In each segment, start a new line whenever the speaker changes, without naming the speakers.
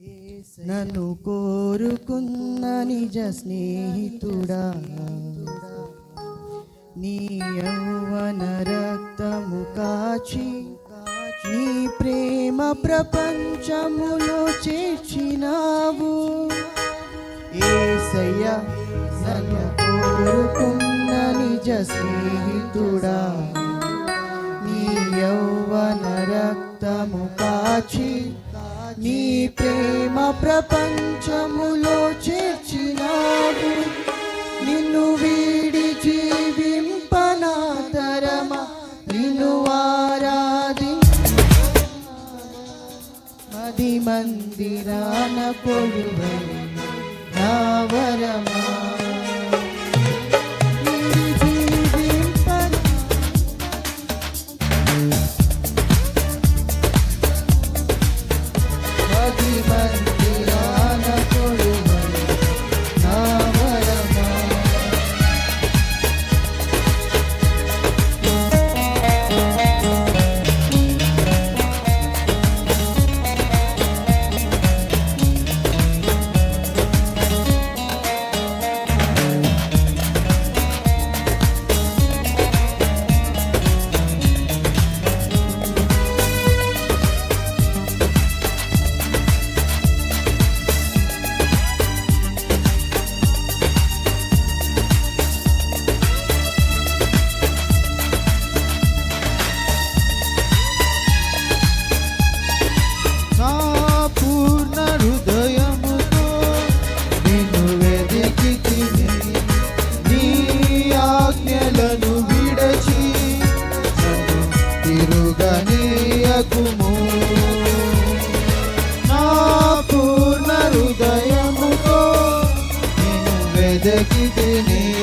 నన్ను కోరుకున్న నిజ స్నేహితుడా. నీ యౌవన రక్తము కాచి నీ ప్రేమ ప్రపంచములో చేర్చినావు. ఏసయ్య నన్ను కోరుకున్న నిజ స్నేహితుడా. నీ యౌవన రక్తము కాచి నీ ప్రేమ ప్రపంచములో చేర్చినావు. నిన్ను వీడి జీవింపనాతరమా నిన్ను ఆరాధి మది మందిరాన కొలువై నా
నిన్ను వెదకి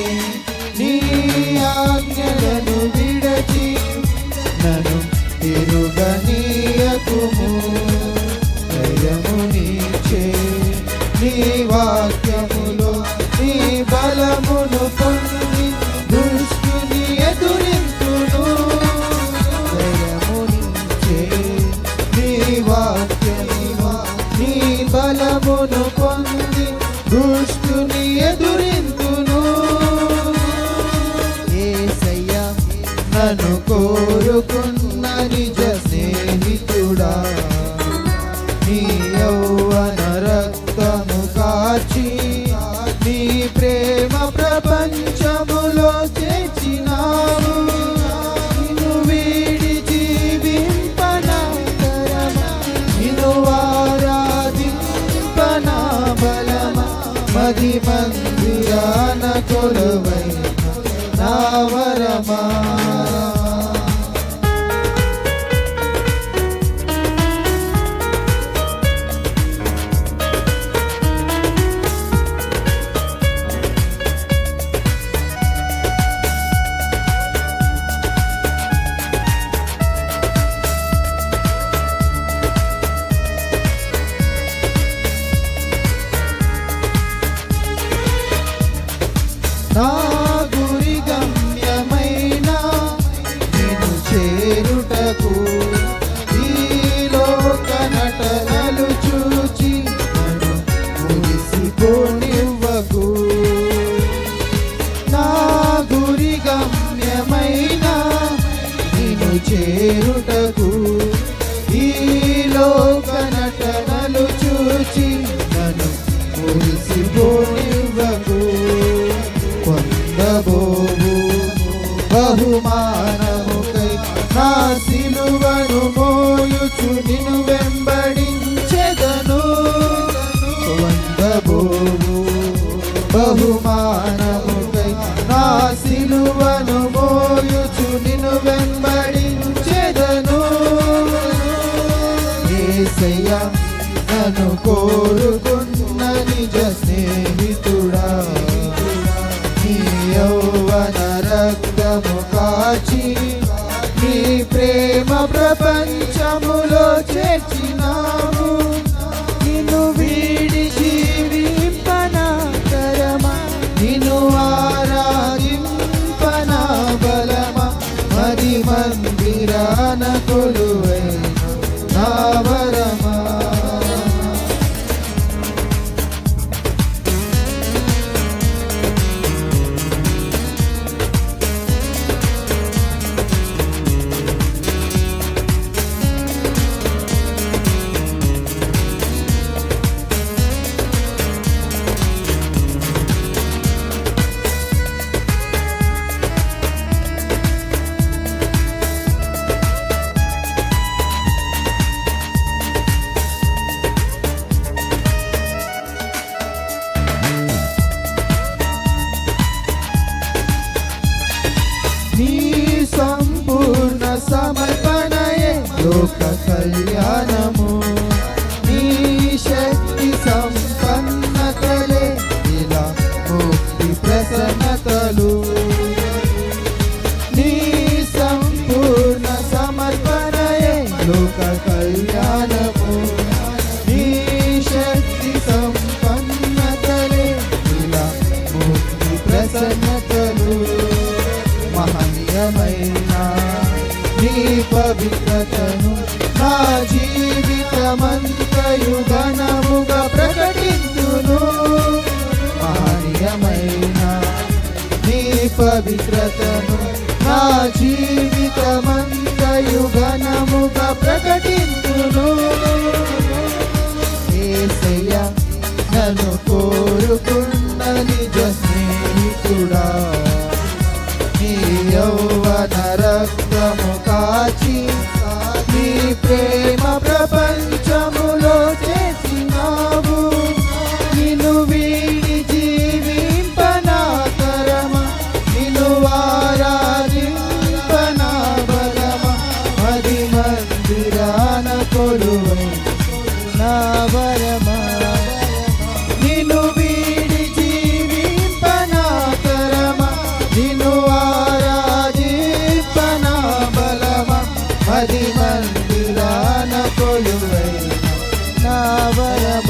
నన్ను కోరుకున్న నిజ స్నేహితుడా? నీ యౌవన రక్తము కాచి నీ ప్రేమ ప్రపంచములో చేర్చినావు. నిన్ను వీడి జీవింపనాతరమా? నిన్ను ఆరాధింపనా బలమా మది మందిరాన కొలువైన నా చేరుటకు ఈ లోక నటనలు చూచి నన్ను మురిసిపోనివ్వకు. పొందబోవు బహుమా కోరుకున్న నిజ స్నేహితుడా? నీ యౌవన రక్తము కాచి నీ ప్రేమ ప్రపంచములో చేర్చినాము. నిన్ను వీడి జీవింపనాతరమా నిన్ను ఆరాధింపన బలమా? మరి మందిరాన కళ్యాణము. నీ శక్తి సంపన్నతలే ఇలా ముక్తి ప్రసన్నతలు మహనీయమైన నీ పవిత్రతను. నా జీవితమంతయు ఘనముగా ప్రకటించును. మహనీయమైన నీ పవిత్రతను నా జీవితమంత ఘనముగా ప్రకటించును మందిరాన కొలువై నా వరమా? నిన్ను వీడి జీవింపనా తరమా నిన్ను బలమా? మందిరాన కొలువై నా వరమా?